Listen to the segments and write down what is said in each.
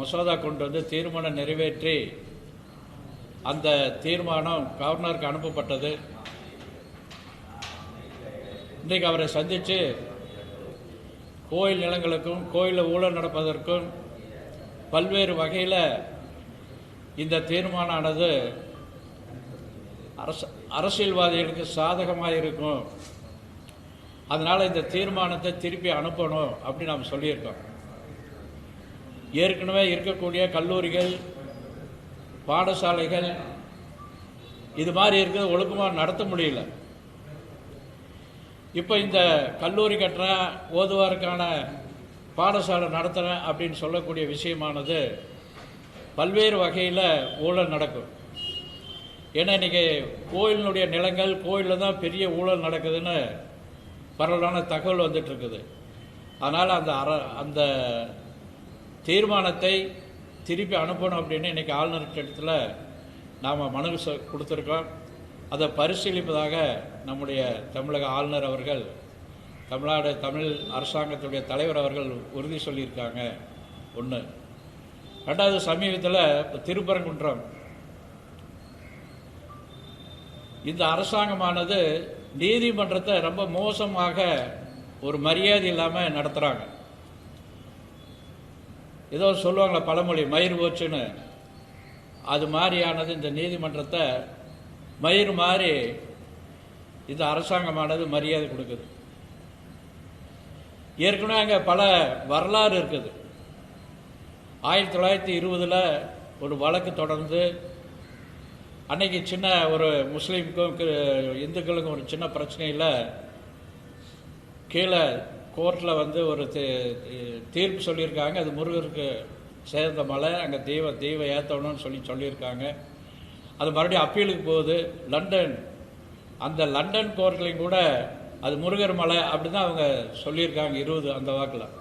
மசோதா கொண்டு வந்து தீர்மானம் நிறைவேற்றி அந்த தீர்மானம் கவர்னருக்கு அனுப்பப்பட்டது. இன்றைக்கு அவரை சந்தித்து கோயில் நிலங்களுக்கும் கோயிலில் ஊழல் நடப்பதற்கும் பல்வேறு வகையில் இந்த தீர்மானமானது அரச அரசியல்வாதிகளுக்கு சாதகமாக இருக்கும் அதனால் இந்த தீர்மானத்தை திருப்பி அனுப்பணும் அப்படின்னு நாம் சொல்லியிருக்கோம். ஏற்கனவே இருக்கக்கூடிய கல்லூரிகள் பாடசாலைகள் இது மாதிரி இருக்கிறது ஒழுக்கமாக நடத்த முடியல. இப்போ இந்த கல்லூரி கட்டுறேன் ஓதுவாருக்கான பாடசாலை நடத்துகிறேன் அப்படின்னு சொல்லக்கூடிய விஷயமானது பல்வேறு வகையில் ஊழல் நடக்கும். ஏன்னா இன்றைக்கி கோயிலினுடைய நிலங்கள் கோயிலில் தான் பெரிய ஊழல் நடக்குதுன்னு பரவலான தகவல் வந்துட்டுருக்குது அதனால் அந்த அற அந்த தீர்மானத்தை திருப்பி அனுப்பணும் அப்படின்னு இன்றைக்கி ஆளுநர் இடத்துல நாம் மனு சொ- கொடுத்துருக்கோம். அதை பரிசீலிப்பதாக நம்முடைய தமிழக ஆளுநர் அவர்கள் தமிழ்நாடு தமிழ் அரசாங்கத்துடைய தலைவர் அவர்கள் உறுதி சொல்லியிருக்காங்க. ஒன்று ரெண்டாவது சமீபத்தில் இப்போ திருப்பரங்குன்றம். இந்த அரசாங்கமானது நீதிமன்றத்தை ரொம்ப மோசமாக ஒரு மரியாதை இல்லாமல் நடத்துகிறாங்க ஏதோ சொல்லுவாங்களே பழமொழி மயிர் போச்சுன்னு. அது மாதிரியானது இந்த நீதிமன்றத்தை மயிர் மாதிரி இந்த அரசாங்கமானது மரியாதை கொடுக்குது. ஏற்கனவே அங்கே பல வரலாறு இருக்குது. ஆயிரத்தி தொள்ளாயிரத்தி இருபதில் ஒரு வழக்கு தொடர்ந்து அன்னைக்கு சின்ன ஒரு முஸ்லீமுக்கும் இந்துக்களுக்கும் ஒரு சின்ன பிரச்சனையில் கீழே கோர்ட்டில் வந்து ஒரு தீ- தீர்ப்பு சொல்லியிருக்காங்க. அது முருகருக்கு சேர்ந்த மலை. அங்கே தெய்வ தெய்வ ஏற்றணும்னு சொல்லி சொல்லியிருக்காங்க. அது மறுபடியும் அப்பீலுக்கு போகுது. லண்டன். அந்த லண்டன் கோர்ட்லையும் கூட அது முருகர் மலை அப்படி தான் அவங்க சொல்லியிருக்காங்க இருபது அந்த வாக்கில்.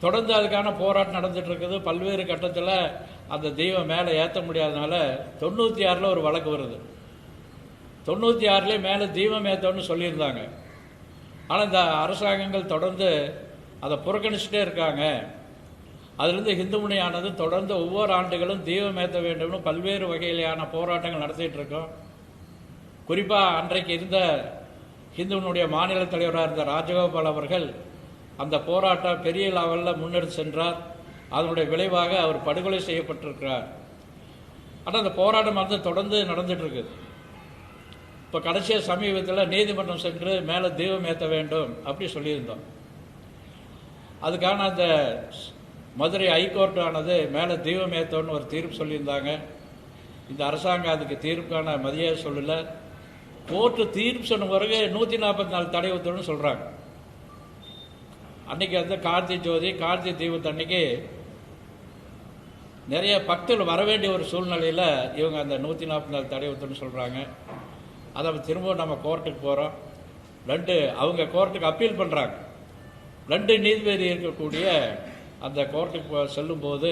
தொடர்ந்து அதுக்கான போராட்டம் நடந்துகிட்ருக்குது பல்வேறு கட்டத்தில் அந்த தெய்வம் மேலே ஏற்ற முடியாதனால தொண்ணூற்றி ஆறில் ஒரு வழக்கு வருது. தொண்ணூற்றி ஆறுலேயே மேலே தெய்வம் ஏற்றோன்னு சொல்லியிருந்தாங்க. ஆனால் இந்த அரசாங்கங்கள் தொடர்ந்து அதை புறக்கணிச்சுட்டே இருக்காங்க. அதிலிருந்து இந்து முனையானது தொடர்ந்து ஒவ்வொரு ஆண்டுகளும் தீபம் ஏற்ற வேண்டும்னு பல்வேறு வகையிலான போராட்டங்கள் நடத்திட்டு இருக்கோம். குறிப்பாக அன்றைக்கு இருந்த ஹிந்துவனுடைய மாநில தலைவராக இருந்த ராஜகோபால் அவர்கள் அந்த போராட்டம் பெரிய லெவலில் முன்னெடுத்து சென்றார். அதனுடைய விளைவாக அவர் படுகொலை செய்யப்பட்டிருக்கிறார். ஆனால் அந்த போராட்டம் வந்து தொடர்ந்து நடந்துட்டு இருக்குது. இப்போ கடைசியாக சமீபத்தில் நீதிமன்றம் சென்று மேலே தெய்வம் ஏற்ற வேண்டும் அப்படி சொல்லியிருந்தோம். அதுக்கான அந்த மதுரை ஹைகோர்ட்டானது மேலே தெய்வம் ஏற்றோன்னு ஒரு தீர்ப்பு சொல்லியிருந்தாங்க. இந்த அரசாங்கம் அதுக்கு தீர்ப்புக்கான மதிய சொல்லல. கோர்ட்டு தீர்ப்பு சொன்ன பிறகு நூற்றி நாற்பத்தி நாலு தடை உத்தரவுன்னு சொல்கிறாங்க அன்னைக்கு வந்து கார்த்தி ஜோதி கார்த்தி தீபத்து அன்னைக்கு நிறைய பக்தர்கள் வர வேண்டிய ஒரு சூழ்நிலையில் இவங்க அந்த நூற்றி நாற்பத்தி நாலு தடை உத்தரவுன்னு சொல்கிறாங்க அதை திரும்பவும் நம்ம கோர்ட்டுக்கு போகிறோம் ரெண்டு அவங்க கோர்ட்டுக்கு அப்பீல் பண்ணுறாங்க ரெண்டு நீதிபதி இருக்கக்கூடிய அந்த கோர்ட்டுக்கு போ- செல்லும்போது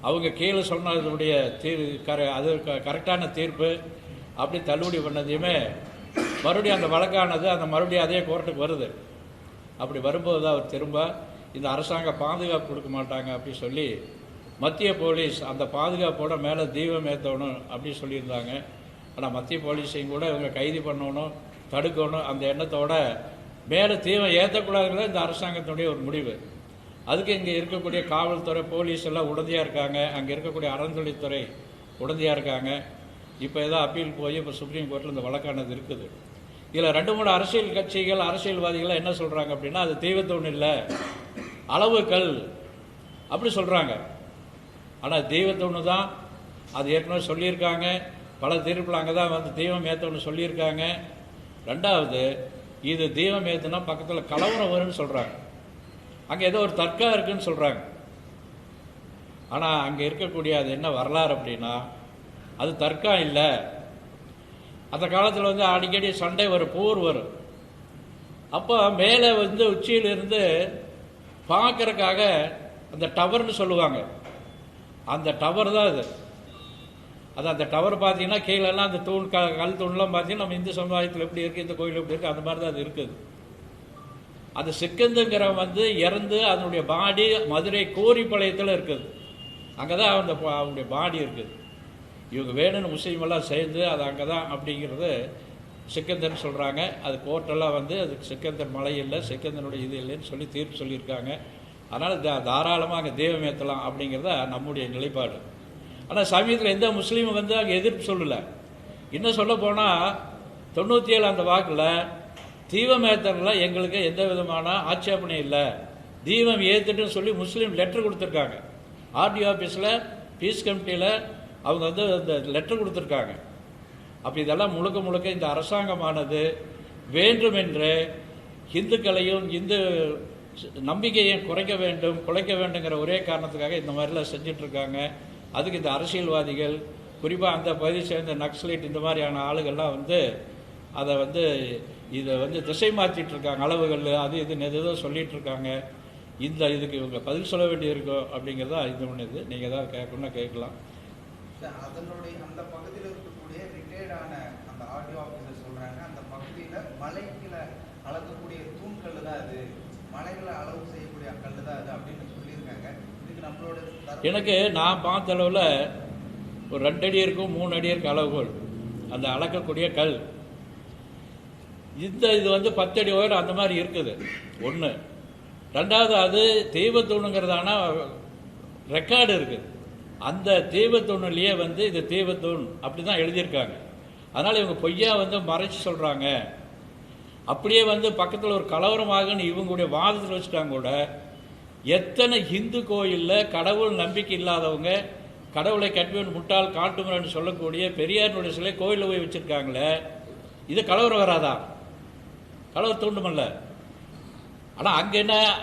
அவங்க கீழே சொன்னதுடைய தீர் கர அது க- கரெக்டான தீர்ப்பு அப்படி தள்ளுபடி பண்ணதையுமே மறுபடியும் அந்த வழக்கானது அந்த மறுபடியும் அதே கோர்ட்டுக்கு வருது. அப்படி வரும்போது அவர் திரும்ப இந்த அரசாங்கம் பாதுகாப்பு கொடுக்க மாட்டாங்க அப்படி சொல்லி மத்திய போலீஸ் அந்த பாதுகாப்போட மேலே தீபம் ஏற்றணும் அப்படின்னு சொல்லியிருந்தாங்க. ஆனால் மத்திய போலீஸையும் கூட இவங்க கைது பண்ணணும் தடுக்கணும் அந்த எண்ணத்தோட மேலே தீவம் ஏற்றக்கூடாதுங்கிறது இந்த அரசாங்கத்தினுடைய ஒரு முடிவு. அதுக்கு இங்கே இருக்கக்கூடிய காவல்துறை போலீஸ் எல்லாம் உடந்தையாக இருக்காங்க. அங்கே இருக்கக்கூடிய அறநிலைத்துறை உடந்தையாக இருக்காங்க. இப்போ ஏதோ அப்பீல் போய் இப்போ சுப்ரீம் கோர்ட்டில் இந்த வழக்கானது இருக்குது. இதில் ரெண்டு மூணு அரசியல் கட்சிகள் அரசியல்வாதிகள் என்ன சொல்கிறாங்க அப்படின்னா அது தெய்வத்தொன்று இல்லை அளவுகள் அப்படி சொல்கிறாங்க ஆனால் தெய்வத்தொன்று தான் அது ஏற்கனவே சொல்லியிருக்காங்க. பல தீர்ப்பில் அங்கே தான் வந்து தெய்வம் ஏற்றணும்னு சொல்லியிருக்காங்க. ரெண்டாவது இது தெய்வம் ஏற்றுனா பக்கத்தில் கலவரம் வரும்னு சொல்கிறாங்க அங்கே ஏதோ ஒரு தர்க்கா இருக்குன்னு சொல்கிறாங்க ஆனால் அங்கே இருக்கக்கூடிய அது என்ன வரலாறு அப்படின்னா அது தர்க்கம் இல்லை. அந்த காலத்தில் வந்து அடிக்கடி சண்டை வரும் போர் வரும். அப்போ மேலே வந்து உச்சியிலிருந்து பார்க்குறக்காக அந்த டவர்னு சொல்லுவாங்க. அந்த டவர் தான் அது. அது அந்த டவர் பார்த்தீங்கன்னா கீழெல்லாம் அந்த தூண் க கல் தூண்லாம் பார்த்தீங்கன்னா நம்ம இந்து சமுதாயத்தில் எப்படி இருக்குது இந்த கோயில் எப்படி இருக்குது அந்த மாதிரி தான் அது இருக்குது. அந்த சிக்கந்துங்கிறவன் வந்து இறந்து அதனுடைய பாடி மதுரை கோரிப்பாளையத்தில் இருக்குது. அங்கே தான் அந்த பா- அவனுடைய பாடி இருக்குது. இவங்க வேணும்னு முஸ்லீம் எல்லாம் சேர்ந்து அது அங்கே தான் அப்படிங்கிறது சிக்கந்தன் சொல்கிறாங்க அது கோர்ட்டெல்லாம் வந்து அது சிக்கந்தன் மலை இல்லை சிக்கந்தனுடைய இது இல்லைன்னு சொல்லி தீர்ப்பு சொல்லியிருக்காங்க. அதனால் தா தாராளமாக அங்கே தெய்வம் ஏற்றலாம் அப்படிங்கிறத நம்முடைய நிலைப்பாடு. ஆனால் சமயத்தில் எந்த முஸ்லீமும் வந்து அங்கே எதிர்ப்பு சொல்லலை. இன்னும் சொல்ல போனால் தொண்ணூற்றி ஏழு அந்த வாக்கில் தீபம் எங்களுக்கு எந்த விதமான ஆட்சேபனை இல்லை. தீபம் ஏற்றுட்டுன்னு சொல்லி முஸ்லீம் லெட்டர் கொடுத்துருக்காங்க. ஆர்டிஓ ஆஃபீஸில் பீஸ் கமிட்டியில் அவங்க வந்து அந்த லெட்டர் கொடுத்துருக்காங்க. அப்போ இதெல்லாம் முழுக்க முழுக்க இந்த அரசாங்கமானது வேண்டுமென்று இந்துக்களையும் இந்து நம்பிக்கையை குறைக்க வேண்டும் குலைக்க வேண்டுங்கிற ஒரே காரணத்துக்காக இந்த மாதிரிலாம் செஞ்சிட்ருக்காங்க அதுக்கு இந்த அரசியல்வாதிகள் குறிப்பாக அந்த பகுதியை சேர்ந்த நக்ஸலைட் இந்த மாதிரியான ஆளுகள்லாம் வந்து அதை வந்து இதை வந்து திசை மாற்றிட்டு இருக்காங்க. அளவுகள் அது இதுன்னு எதோ சொல்லிகிட்டு இருக்காங்க. இந்த இதுக்கு இவங்க பதில் சொல்ல வேண்டியிருக்கோம் அப்படிங்கிறதா இது ஒன்று இது நீங்கள் தான் கேட்கணும்னா கேட்கலாம். அதனுடைய அந்த பகுதியில் இருக்கக்கூடிய ரிட்டையர்டான அந்த ஆடியோ ஆஃபீஸர் சொல்கிறாங்க அந்த பகுதியில் மலைகளை அளக்கக்கூடிய தூண்கள் தான் அது மலைகளை அளவு செய்யக்கூடிய கல் தான் அது அப்படின்னு சொல்லியிருக்காங்க இதுக்கு நம்மளோட தரப்பு- எனக்கு நான் பார்த்த அளவில் ஒரு ரெண்டு அடி இருக்கும் மூணு அடி இருக்கும் அளவுகோல். அந்த அளக்கக்கூடிய கல். இந்த இது வந்து பத்தடி உயரம் அந்த மாதிரி இருக்குது. ஒன்று ரெண்டாவது அது தெய்வத்தூணுங்கிறதான ரெக்கார்டு இருக்குது அந்த தெய்வத்தூணுலேயே வந்து இது தெய்வத்தூண் அப்படி தான் எழுதியிருக்காங்க. அதனால் இவங்க பொய்யா வந்து மறைச்சி சொல்கிறாங்க அப்படியே வந்து பக்கத்தில் ஒரு கலவரமாகன்னு இவங்களுடைய வாதத்தில் வச்சுட்டாங்க கூட எத்தனை இந்து கோயிலில் கடவுள் நம்பிக்கை இல்லாதவங்க கடவுளை கட்டுவன் முட்டாள் காட்டுமரன்னு சொல்லக்கூடிய பெரியாரினுடைய சிலை கோயிலில் போய் வச்சுருக்காங்களே இது கலவரம் வராதா? கலவரம் தூண்டுமல்ல. ஆனால் அங்கே என்ன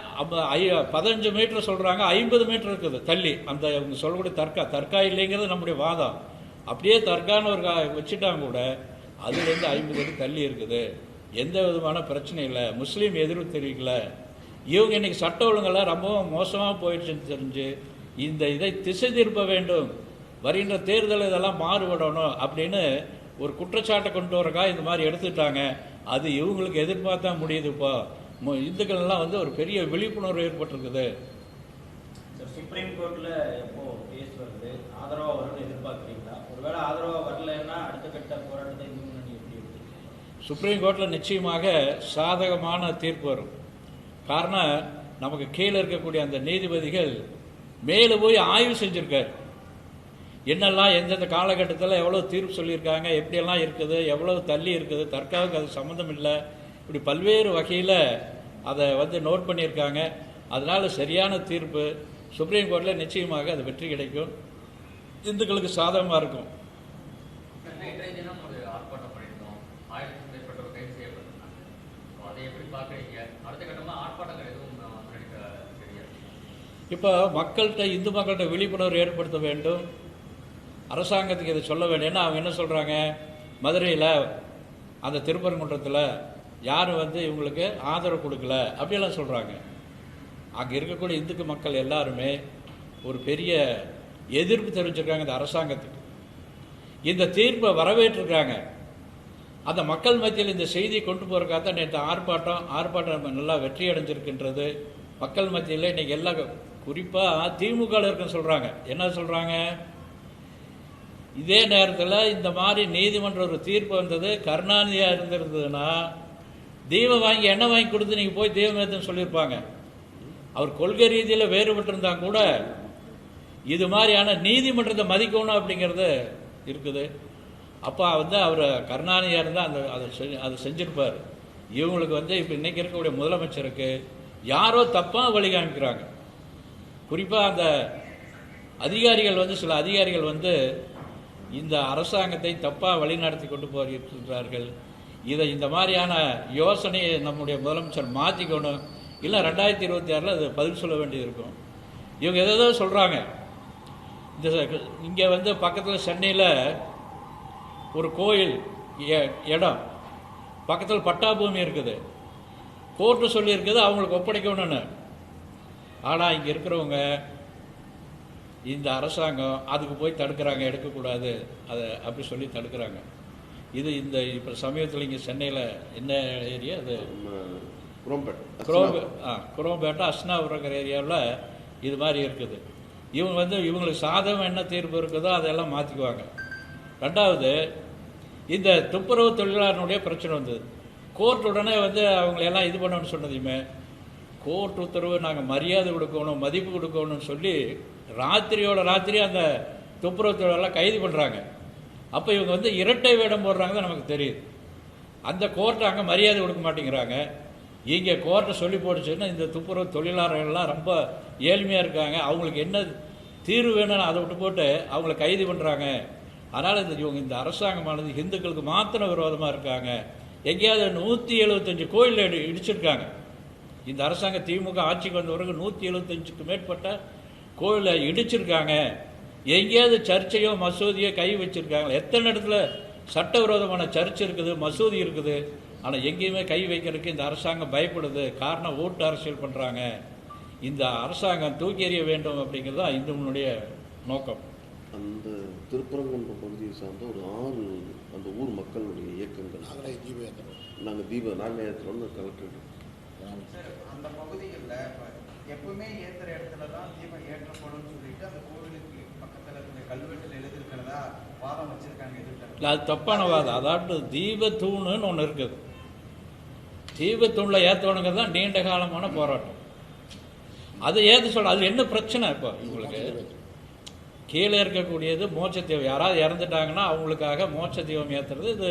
ஐ- பதினஞ்சு மீட்டர் சொல்கிறாங்க ஐம்பது மீட்டர் இருக்குது தள்ளி. அந்த இவங்க சொல்லக்கூடிய தர்கா தர்கா இல்லைங்கிறது நம்முடைய வாதம். அப்படியே தர்கான்னு ஒரு கா- வச்சுட்டாங்க கூட அதுலேருந்து ஐம்பது அடி தள்ளி இருக்குது. எந்த விதமான பிரச்சனையும் இல்லை. முஸ்லீம் எதிர்ப்பு தெரிவிக்கல. இவங்க இன்னைக்கு சட்ட ஒழுங்கெல்லாம் ரொம்பவும் மோசமாக போயிடுச்சுன்னு தெரிஞ்சு இந்த இதை திசை திருப்ப வேண்டும் வருகின்ற தேர்தல் இதெல்லாம் மாறுபடணும் அப்படின்னு ஒரு குற்றச்சாட்டை கொண்டு வரக்கா இந்த மாதிரி எடுத்துட்டாங்க. அது இவங்களுக்கு எதிர்பார்த்தா முடியுது இப்போ மு- இந்துக்கள் எல்லாம் வந்து ஒரு பெரிய விழிப்புணர்வு ஏற்பட்டிருக்குது. சுப்ரீம் கோர்ட்ல எப்போ கேஸ் வருது? ஆதரவா வரும்னு எதிர்பார்க்குறீங்களா? ஒருவேளை ஆதரவா வரலைன்னா அடுத்த கட்ட போராட்டத்தை சுப்ரீம் கோர்ட்டில் நிச்சயமாக சாதகமான தீர்ப்பு வரும். காரணம் நமக்கு கீழே இருக்கக்கூடிய அந்த நீதிபதிகள் மேலே போய் ஆய்வு செஞ்சுருக்கார். என்னெல்லாம் எந்தெந்த காலகட்டத்தில் எவ்வளோ தீர்ப்பு சொல்லியிருக்காங்க எப்படியெல்லாம் இருக்குது எவ்வளோ தள்ளி இருக்குது தற்காவுக்கு அது சம்மந்தம் இல்லை. இப்படி பல்வேறு வகையில் அதை வந்து நோட் பண்ணியிருக்காங்க. அதனால் சரியான தீர்ப்பு சுப்ரீம் கோர்ட்டில் நிச்சயமாக அது வெற்றி கிடைக்கும். இந்துக்களுக்கு சாதகமாக இருக்கும். இப்போ மக்கள்கிட்ட இந்து மக்கள்கிட்ட விழிப்புணர்வு ஏற்படுத்த வேண்டும். அரசாங்கத்துக்கு இதை சொல்ல வேண்டும். ஏன்னா அவங்க என்ன சொல்கிறாங்க மதுரையில் அந்த திருப்பரங்குன்றத்தில் யாரும் வந்து இவங்களுக்கு ஆதரவு கொடுக்கல. அப்படியெல்லாம் சொல்கிறாங்க அங்கே இருக்கக்கூடிய இந்துக்கு மக்கள் எல்லாருமே ஒரு பெரிய எதிர்ப்பு தெரிவிச்சிருக்காங்க இந்த அரசாங்கத்துக்கு. இந்த தீர்ப்பை வரவேற்றிருக்காங்க. அந்த மக்கள் மத்தியில் இந்த செய்தியை கொண்டு போகிறக்காக தான் நேற்று ஆர்ப்பாட்டம் ஆர்ப்பாட்டம் நல்லா வெற்றி அடைஞ்சிருக்கின்றது மக்கள் மத்தியில் இன்றைக்கி எல்லா குறிப்பாக திமுக இருக்குன்னு சொல்கிறாங்க என்ன சொல்கிறாங்க இதே நேரத்தில் இந்த மாதிரி நீதிமன்ற ஒரு தீர்ப்பு வந்தது கருணாநிதியாக இருந்திருந்ததுன்னா தீபம் வாங்கி எண்ணெய் வாங்கி கொடுத்து நீங்கள் போய் தீபம் ஏற்றுன்னு சொல்லியிருப்பாங்க. அவர் கொள்கை ரீதியில் வேறுபட்டிருந்தா கூட இது மாதிரியான நீதிமன்றத்தை மதிக்கணும் அப்படிங்கிறது இருக்குது. அப்போ வந்து அவர் கருணாநிதியாக இருந்தால் அந்த அதை செஞ்சு அதை செஞ்சுருப்பார். இவங்களுக்கு வந்து இப்போ இன்றைக்கி இருக்கக்கூடிய முதலமைச்சருக்கு யாரோ தப்பாக வழி காமிக்கிறாங்க குறிப்பாக அந்த அதிகாரிகள் வந்து சில அதிகாரிகள் வந்து இந்த அரசாங்கத்தை தப்பாக வழிநடத்தி கொண்டு போகிறார்கள் இதை இந்த மாதிரியான யோசனையை நம்முடைய முதலமைச்சர் மாற்றிக்கணும் இல்லை ரெண்டாயிரத்தி இருபத்தி ஆறில் அது பதில் சொல்ல வேண்டியது இருக்கும் இவங்க எதோ சொல்கிறாங்க இந்த இங்கே வந்து பக்கத்தில் சென்னையில் ஒரு கோயில் எ- இடம். பக்கத்தில் பட்டா பூமி இருக்குது. கோர்ட்டு சொல்லியிருக்குது அவங்களுக்கு ஒப்படைக்கணும்னு. ஆனால் இங்கே இருக்கிறவங்க இந்த அரசாங்கம் அதுக்கு போய் தடுக்கிறாங்க எடுக்கக்கூடாது. அதை அப்படி சொல்லி தடுக்கிறாங்க. இது இந்த இப்போ சமீபத்தில் இங்கே சென்னையில் என்ன ஏரியா அது? குரோம்பேட். குரோம் ஆ குரோம்பேட்டை அஸ்னாபுரங்கிற ஏரியாவில் இது மாதிரி இருக்குது. இவங்க வந்து இவங்களுக்கு சாதகம் என்ன தீர்ப்பு இருக்குதோ அதெல்லாம் மாற்றிக்குவாங்க ரெண்டாவது இந்த துப்புரவு தொழிலாளர்களுடைய பிரச்சனை வந்தது. கோர்ட் உடனே வந்து அவங்களெல்லாம் இது பண்ணணும்னு சொன்னதையுமே கோர்ட் உத்தரவு நாங்கள் மரியாதை கொடுக்கணும் மதிப்பு கொடுக்கணும்னு சொல்லி ராத்திரியோட ராத்திரி அந்த துப்புரவு தொழிலாளர் கைது பண்ணுறாங்க அப்போ இவங்க வந்து இரட்டை வேடம் போடுறாங்க நமக்கு தெரியுது. அந்த கோர்ட்டை அங்கே மரியாதை கொடுக்க மாட்டேங்கிறாங்க. இங்கே கோர்ட்டை சொல்லி போட்டுச்சுன்னா இந்த துப்புரவு தொழிலாளர்கள்லாம் ரொம்ப ஏழ்மையாக இருக்காங்க. அவங்களுக்கு என்ன தீர்வு வேணும்னு அதை விட்டு போட்டு அவங்கள கைது பண்ணுறாங்க அதனால் இந்த இவங்க இந்த அரசாங்கமானது இந்துக்களுக்கு மாத்திரம் விரோதமாக இருக்காங்க. எங்கேயாவது நூற்றி எழுபத்தஞ்சு கோயில் இடிச்சிருக்காங்க. இந்த அரசாங்க திமுக ஆட்சிக்கு வந்த பிறகு நூற்றி எழுபத்தஞ்சுக்கு மேற்பட்ட கோயிலை இடிச்சிருக்காங்க. எங்கேயாவது சர்ச்சையோ மசூதியோ கை வச்சிருக்காங்க எத்தனை இடத்துல சட்டவிரோதமான சர்ச் இருக்குது மசூதி இருக்குது. ஆனால் எங்கேயுமே கை வைக்கிறதுக்கு இந்த அரசாங்கம் பயப்படுது. காரணம் ஓட்டு அரசியல் பண்ணுறாங்க இந்த அரசாங்கம் தூக்கி எறிய வேண்டும் அப்படிங்கிறது தான் இந்துனுடைய நோக்கம். அந்த திருப்பரங்குன்றம் பகுதியை சார்ந்த ஒரு ஆறு அந்த ஊர் மக்களுடைய இயக்கங்கள். நாங்களே ஜீவேந்திரம் நாங்கள் தீப நாங்கள் கலெக்டர் சார் அந்த பகுதிகளில் எப்பவுமே ஏத்துற இடத்துல தான் தீபம் ஏற்றப்படும் சொல்லிட்டு அந்த கோவிலுக்கு பக்கத்துல இருக்கிற கல்வெட்டில் எழுதியிருக்கிறதா வாதம் வச்சிருக்காங்க எதிர்த்தரப்பு. அது தப்பான வாதம். அதாவது தீபத்தூணுன்னு ஒன்று இருக்குது. தீபத்தூணில் ஏற்றணுங்கிறது தான் நீண்ட காலமான போராட்டம். அது ஏற்ற சொல்ல அது என்ன பிரச்சனை இப்போ உங்களுக்கு? கீழே இருக்கக்கூடியது மோட்ச தீபம் யாராவது இறந்துட்டாங்கன்னா அவங்களுக்காக மோட்ச தீபம் ஏற்றுறது இது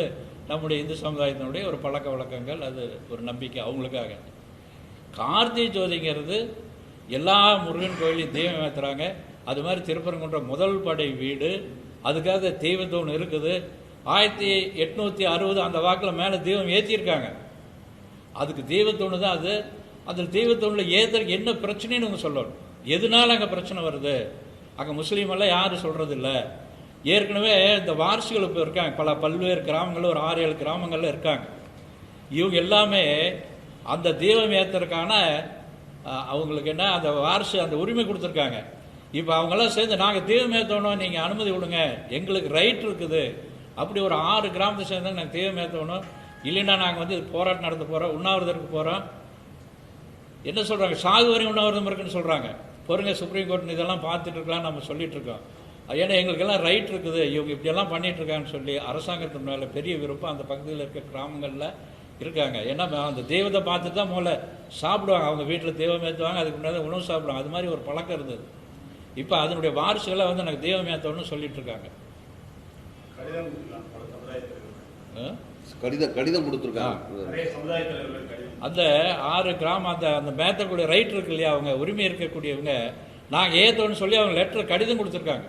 நம்முடைய இந்து சமுதாயத்தினுடைய ஒரு பழக்க வழக்கங்கள். அது ஒரு நம்பிக்கை அவங்களுக்காக. கார்த்திகை ஜோதிங்கிறது எல்லா முருகன் கோயிலையும் தெய்வம் ஏற்றுறாங்க அது மாதிரி திருப்பரங்குன்ற முதல் படை வீடு. அதுக்காக தெய்வத்தூண் இருக்குது. ஆயிரத்தி எட்நூற்றி அறுபது அந்த வாக்கில் மேலே தெய்வம் ஏற்றியிருக்காங்க அதுக்கு தெய்வத்தூணு தான் அது. அந்த தெய்வத்தோணில் ஏற்றுறதுக்கு என்ன பிரச்சனைன்னு அவங்க சொல்லணும். எதனால அங்கே பிரச்சனை வருது? அங்கே முஸ்லீமெல்லாம் யாரும் சொல்கிறது இல்லை ஏற்கனவே இந்த வாரிசுகள் இப்போ இருக்காங்க. பல பல்வேறு கிராமங்களும் ஒரு ஆறு ஏழு கிராமங்களில் இருக்காங்க. இவங்க எல்லாமே அந்த தீபம் ஏற்றுறதுக்கான அவங்களுக்கு என்ன அந்த வாரிசு அந்த உரிமை கொடுத்துருக்காங்க. இப்போ அவங்களாம் சேர்ந்து நாங்கள் தீபம் ஏற்றணும் நீங்கள் அனுமதி கொடுங்க. எங்களுக்கு ரைட் இருக்குது. அப்படி ஒரு ஆறு கிராமத்தை சேர்ந்து நாங்கள் தீபம் ஏற்றணும் இல்லைன்னா நாங்கள் வந்து போராட்டம் நடத்த போகிறோம் உண்ணாவிரதற்கு போகிறோம் என்ன சொல்கிறாங்க சாகு வரையும் உண்ணாவிரதம் இருக்குன்னு சொல்கிறாங்க பொறுங்க சுப்ரீம் கோர்ட் இதெல்லாம் பார்த்துட்டு இருக்கலாம் நம்ம சொல்லிட்டு இருக்கோம். ஏன்னா எங்களுக்கெல்லாம் ரைட் இருக்குது. இவங்க இப்படியெல்லாம் பண்ணிகிட்ருக்காங்கன்னு சொல்லி அரசாங்கத்தின் மேலே பெரிய விருப்பம். அந்த பக்கத்தில் இருக்க கிராமங்களில் இருக்காங்க. ஏன்னா அந்த தெய்வத்தை பார்த்துட்டு தான் முதல்ல சாப்பிடுவாங்க. அவங்க வீட்டில் தெய்வம் ஏற்றுவாங்க அதுக்கு முன்னாடி உணவு சாப்பிடுவாங்க. அது மாதிரி ஒரு பழக்கம் இருந்தது. இப்போ அதனுடைய வாரிசுகளை வந்து எனக்கு தெய்வம் ஏற்றணும்னு சொல்லிட்டு இருக்காங்க. கடிதம்? கடிதம் கடிதம் கொடுத்துருக்காங்க. அந்த ஆறு கிராமம் அந்த அந்த மேத்தக்கூடிய ரைட் இருக்கு இல்லையா அவங்க உரிமை இருக்கக்கூடியவங்க நாங்கள் ஏற்றோன்னு சொல்லி அவங்க லெட்டர் கடிதம் கொடுத்துருக்காங்க.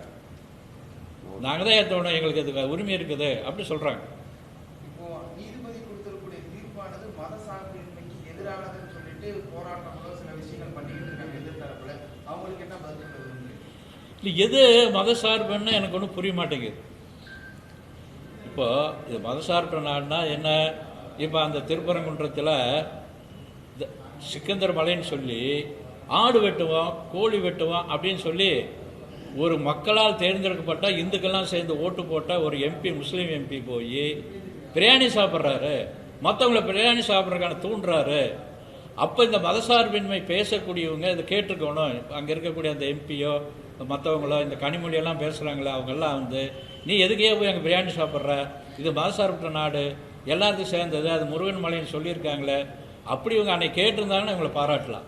நாங்கள் தான் ஏற்றோணும் எங்களுக்கு இதுக்கு உரிமை இருக்குது அப்படி சொல்கிறாங்க இப்போ நீதிபதி கொடுத்திருக்கக்கூடிய தீர்ப்பானது மத சார்பின்மைக்கு எதிரானதுன்னு சொல்லிட்டு போராட்டங்களோ சில விஷயங்கள் பண்ணிக்கிட்டு இருக்காங்க எதிர்த்தரப்புல அவங்களுக்கு என்ன பதில் சொல்ல விரும்புறீங்க? இல்லை எது மதசார்புன்னு எனக்கு ஒன்றும் புரிய மாட்டேங்குது. இப்போது இது மதசார்பு நாடுனா என்ன? இப்போ அந்த திருப்பரங்குன்றத்தில் இந்த சிக்கந்தர் மலைன்னு சொல்லி ஆடு வெட்டுவோம் கோழி வெட்டுவோம் அப்படின்னு சொல்லி ஒரு மக்களால் தேர்ந்தெடுக்கப்பட்ட இந்துக்கள்லாம் சேர்ந்து ஓட்டு போட்ட ஒரு எம்பி முஸ்லீம் எம்பி போய் பிரியாணி சாப்பிட்றாரு. மற்றவங்கள பிரியாணி சாப்பிட்றதுக்கான தூண்டுறாரு. அப்போ இந்த மதசார்பின்மை பேசக்கூடியவங்க இதை கேட்டிருக்கணும். அங்கே இருக்கக்கூடிய அந்த எம்பியோ மற்றவங்களோ இந்த கனிமொழியெல்லாம் பேசுகிறாங்களே அவங்கெல்லாம் வந்து நீ எதுக்கே போய் எங்கள் பிரியாணி சாப்பிட்ற? இது மதசார்பற்ற நாடு. எல்லாத்தையும் சேர்ந்தது அது முருகன் மலைன்னு சொல்லியிருக்காங்களே. அப்படி இவங்க அன்னைக்கு கேட்டிருந்தாங்கன்னு இவங்களை பாராட்டலாம்.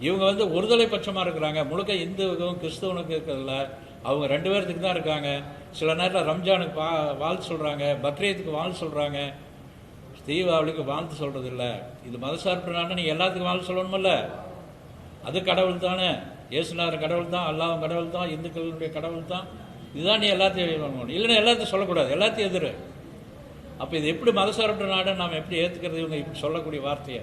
இவங்க வந்து ஒருதலை பட்சமாக இருக்கிறாங்க. முழுக்க இந்துவுக்கும் கிறிஸ்தவனுக்கும் இருக்கிறதில்ல அவங்க ரெண்டு பேர்த்துக்கு தான் இருக்காங்க. சில நேரத்தில் ரம்ஜானுக்கு வா வாழ்த்து சொல்கிறாங்க பக்ரீத்துக்கு வாழ்த்து சொல்கிறாங்க தீபாவளிக்கு வாழ்த்து சொல்கிறது இல்லை இது மதசார்பு நாடு நீ எல்லாத்துக்கும் வாழ்த்து சொல்லணுமில்ல? அது கடவுள் தானே. இயேசுநாதன் கடவுள் தான் அல்லாவும் கடவுள் தான் இந்துக்களுடைய கடவுள் தான் இதுதான் நீ எல்லாத்தையும் இல்லைன்னா எல்லாத்தையும் சொல்லக்கூடாது. எல்லாத்தையும் எதிர். அப்போ இது எப்படி மதசார்பற்ற நாடு நாம் எப்படி ஏற்றுக்கிறது இவங்க இப்படி சொல்லக்கூடிய வார்த்தையை.